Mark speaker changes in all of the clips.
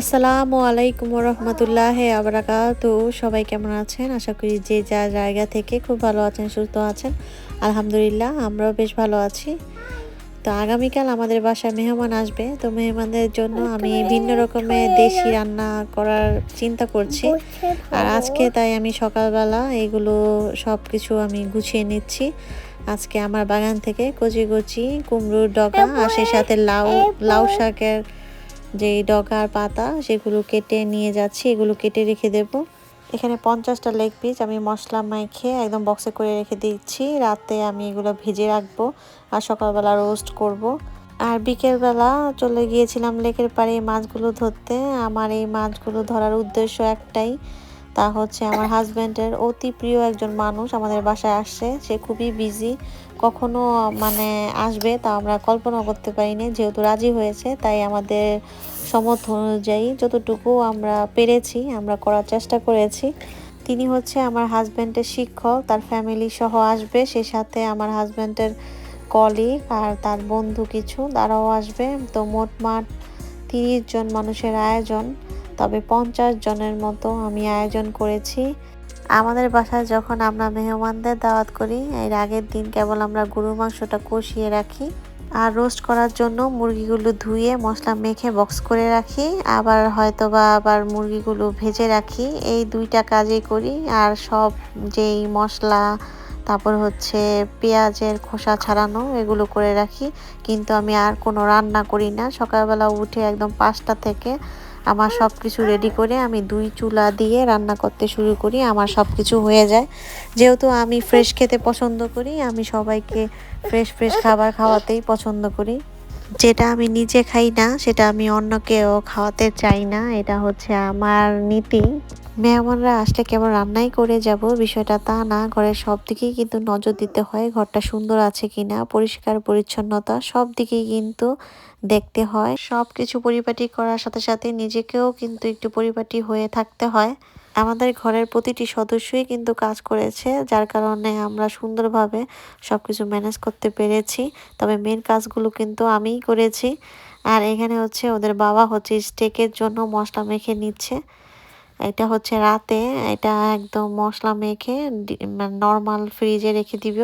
Speaker 1: আসসালামু আলাইকুম রহমতুল্লাহ আবরাকাত। সবাই কেমন আছেন? আশা করি যে যা জায়গা থেকে খুব ভালো আছেন, সুস্থ আছেন, আলহামদুলিল্লাহ আমরাও বেশ ভালো আছি। তো আগামীকাল আমাদের বাসায় মেহমান আসবে, তো মেহমানদের জন্য আমি ভিন্ন রকমের দেশি রান্না করার চিন্তা করছি। আর আজকে তাই আমি সকালবেলা এগুলো সব কিছু আমি গুছিয়ে নিচ্ছি। আজকে আমার বাগান থেকে কচি কচি, কুমড়োর ডগা আর সেই সাথে লাউ লাউ শাকের যে ডগার পাতা, সেগুলো কেটে নিয়ে যাচ্ছি, এগুলো কেটে রেখে দেব। এখানে পঞ্চাশটা লেগ পিস আমি মশলা মাইখে একদম বক্সে করে রেখে দিচ্ছি। রাতে আমি এগুলো ভেজে রাখব আর সকালবেলা রোস্ট করব। আর বিকেলবেলা চলে গিয়েছিলাম লেকের পাড়ে এই মাছগুলো ধরতে। আমার এই মাছগুলো ধরার উদ্দেশ্য একটাই তা হচ্ছে আমার হাজব্যান্ডের অতি প্রিয় একজন মানুষ আমাদের বাসায় আসছে। সে খুবই বিজি কখনো মানে আসবে তা আমরা কল্পনা করতে পারিনি, যেহেতু রাজি হয়েছে, তাই আমাদের সমর্থ অনুযায়ী যতটুকু আমরা পেরেছি, আমরা করার চেষ্টা করেছি। তিনি হচ্ছে আমার হাজব্যান্ডের শিক্ষক, তার ফ্যামিলি সহ আসবে, সে সাথে আমার হাজব্যান্ডের কলিগ আর তার বন্ধু কিছু, তারাও আসবে। তো মোটমাট তিরিশ জন মানুষের আয়োজন। তবে পঞ্চাশ জনের মতো আমি আয়োজন করেছি। আমাদের বাসায় যখন আমরা মেহমানদের দাওয়াত করি, এর আগের দিন কেবল আমরা গরু মাংসটা কষিয়ে রাখি আর রোস্ট করার জন্য মুরগিগুলো ধুয়ে মশলা মেখে বক্স করে রাখি। আবার হয়তো বা আবার মুরগিগুলো ভেজে রাখি। এই দুইটা কাজই করি আর সব যেই মশলা, তারপর হচ্ছে পেঁয়াজের খোসা ছাড়ানো এগুলো করে রাখি। কিন্তু আমি আর কোনো রান্না করি না। সকালবেলা উঠে একদম পাঁচটা থেকে আমার সব কিছু রেডি করে আমি দুই চুলা দিয়ে রান্না করতে শুরু করি, আমার সব কিছু হয়ে যায়। যেহেতু আমি ফ্রেশ খেতে পছন্দ করি, আমি সবাইকে ফ্রেশ ফ্রেশ খাবার খাওয়াতেই পছন্দ করি। যেটা আমি নিজে খাই না, সেটা আমি অন্যকেও খাওয়াতে চাই না, এটা হচ্ছে আমার নীতি। মেহমানরা আসলে কেবল রান্নাই করে যাব বিষয়টা তা না ঘরের সব দিকেই কিন্তু নজর দিতে হয় ঘরটা সুন্দর আছে কিনা, পরিষ্কার পরিচ্ছন্নতা সব দিকেই কিন্তু দেখতে হয়। সব কিছু পরিপাটি করার সাথে সাথে নিজেকেও কিন্তু একটু পরিপাটি হয়ে থাকতে হয়। আমাদের ঘরের প্রতিটি সদস্যই কিন্তু কাজ করেছে, যার কারণে আমরা সুন্দরভাবে সব কিছু ম্যানেজ করতে পেরেছি। তবে মেন কাজগুলো কিন্তু আমিই করেছি। আর এখানে হচ্ছে ওদের বাবা হচ্ছে স্টেকের জন্য মশলা মেখে নিচ্ছে। এটা হচ্ছে রাতে, এটা একদম মশলা মেখে নর্মাল ফ্রিজে রেখে দিব।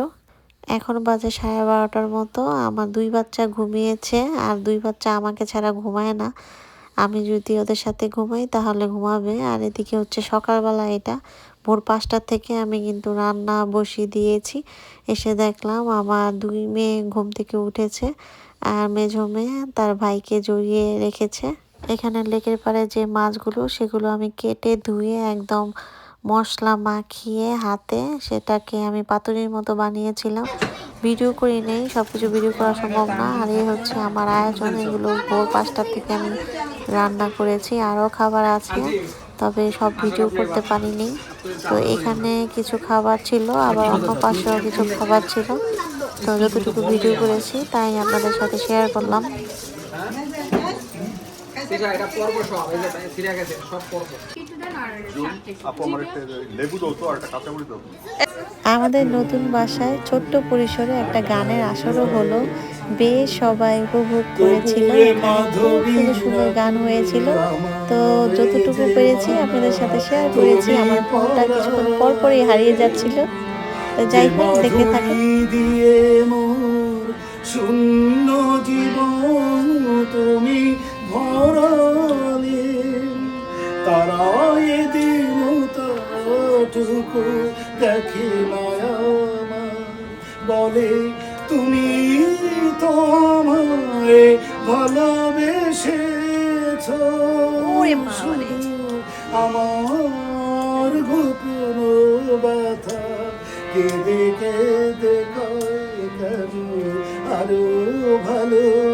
Speaker 1: এখন বাজে সাড়ে বারোটার মতো, আমার দুই বাচ্চা ঘুমিয়েছে, আর দুই বাচ্চা আমাকে ছাড়া ঘুমায় না। আমি যদি ওদের সাথে ঘুমাই তাহলে ঘুমাবে, আর এদিকে হচ্ছে সকালবেলা এটা, ভোর পাঁচটা থেকে আমি কিন্তু রান্না বসিয়ে দিয়েছি। এসে দেখলাম আমার দুই মেয়ে ঘুম থেকে উঠেছে, আর মেঝো মেয়ে তার ভাইকে জড়িয়ে রেখেছে। এখানে লেকের পাড়ে যে মাছগুলো, সেগুলো আমি কেটে ধুয়ে একদম মশলা মাখিয়ে হাতে সেটাকে আমি পাতুরির মতো বানিয়েছিলাম। ভিডিও করি নেই সব কিছু ভিডিও করা সম্ভব না। আর এই হচ্ছে আমার আয়োজন, এগুলো ভোর পাঁচটার থেকে আমি রান্না করেছি, আরও খাবার আছে, তবে সব ভিডিও করতে পারিনি। তো এখানে কিছু খাবার ছিল, আবার অন্য পাশেও কিছু খাবার ছিল। তো যতটুকু ভিডিও করেছি, তাই আপনাদের সাথে শেয়ার করলাম।
Speaker 2: এটা পর্ব সব এই যে গেছে সব পর্ব।
Speaker 1: আমাদের নতুন বাসায় ছোট্ট পরিসরে একটা গানের আসরও হলো। বেশ সবাই উপভোগ করেছিল এখানে খুব সুন্দর সুন্দর গান হয়েছিল। তো যতটুকু পেরেছি আপনাদের সাথে শেয়ার করেছি আমার ফোনটা কিছুক্ষণ পর পরই হারিয়ে যাচ্ছিল। তো যাই হোক দেখে থাকুন।
Speaker 3: শূন্য জীবন তুমি ভরালে তারা এদিন তটুকু দেখে বলে তুমি তো আমায় ভালোবেসেছ। আমার গোপন ব্যথা। কেঁদে কেঁদে কয় আরও ভালোবেসে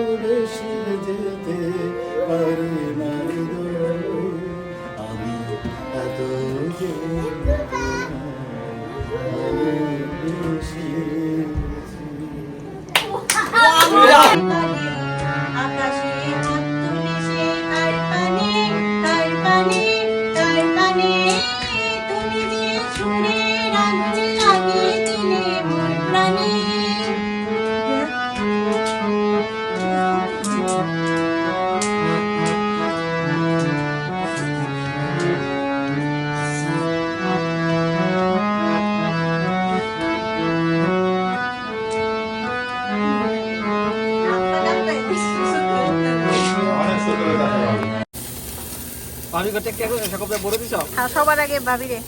Speaker 2: ভাবি করতে কে সকল বলে দিছ?
Speaker 1: আর সবার আগে ভাবি রে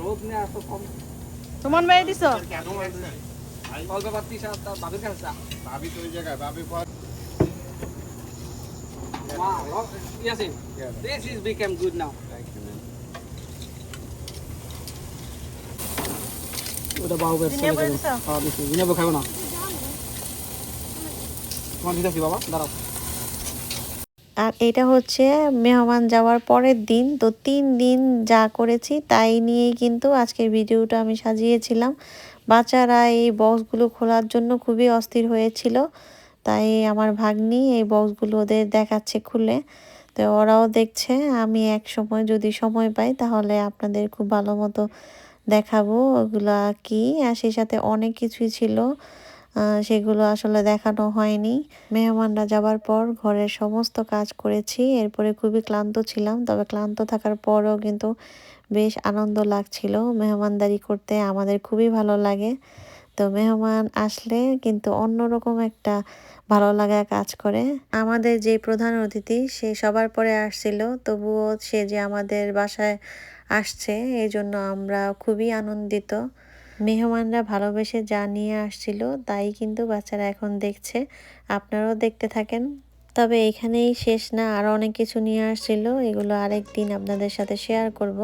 Speaker 2: রোদ নিয়ে এত কম।
Speaker 1: সুমন ভাই দিছ?
Speaker 2: অল্প পাত্তি তার ভাবির কাছে যা।
Speaker 4: ভাবি তো ওই জায়গায় ভাবি পর
Speaker 2: Wow, Yasin, this is become good now. ওটা বাবু বেশ হ্যাঁ দিছি খাব না।
Speaker 1: আর এটা হচ্ছে মেহমান যাওয়ার পরের দিন। তো তিন দিন যা করেছি তাই নিয়েই কিন্তু আজকের ভিডিওটা আমি সাজিয়েছিলাম। বাচ্চারা এই বক্সগুলো খোলার জন্য খুবই অস্থির হয়েছিল। তাই আমার ভাগ্নি এই বক্সগুলো ওদের দেখাচ্ছে খুলে। তো ওরাও দেখছে, আমি এক সময় যদি সময় পাই তাহলে আপনাদের খুব ভালো মতো দেখাবো। ওগুলা কি? আর সেই সাথে অনেক কিছুই ছিল। সেগুলো আসলে দেখানো হয়নি। মেহমানরা যাবার পর ঘরের সমস্ত কাজ করেছি। এরপরে খুবই ক্লান্ত ছিলাম, তবে ক্লান্ত থাকার পরও কিন্তু বেশ আনন্দ লাগছিল। মেহমানদারি করতে আমাদের খুবই ভালো লাগে। তো মেহমান আসলে কিন্তু অন্যরকম একটা ভালো লাগা কাজ করে। আমাদের যে প্রধান অতিথি, সে সবার পরে আসছিল, তবুও সে যে আমাদের বাসায় আসছে এই জন্য আমরা খুবই আনন্দিত। মেহমানরা ভালোবেসে যা নিয়ে আসছিল, তাই কিন্তু বাচ্চারা এখন দেখছে। আপনারাও দেখতে থাকেন। তবে এখানেই শেষ না আরও অনেক কিছু নিয়ে আসছিল। এগুলো আরেক দিন আপনাদের সাথে শেয়ার করব।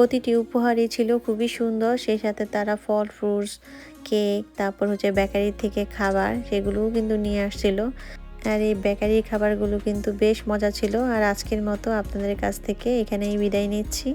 Speaker 1: প্রতিটি উপহারই ছিল খুবই সুন্দর। সেই সাথে তারা ফল, ফ্রুটস, কেক, তারপর হচ্ছে বেকারি থেকে খাবার সেগুলোও কিন্তু নিয়ে আসছিল। আর এই বেকারির খাবারগুলো কিন্তু বেশ মজা ছিল। আর আজকের মতো আপনাদের কাছ থেকে এখানেই বিদায় নিচ্ছি।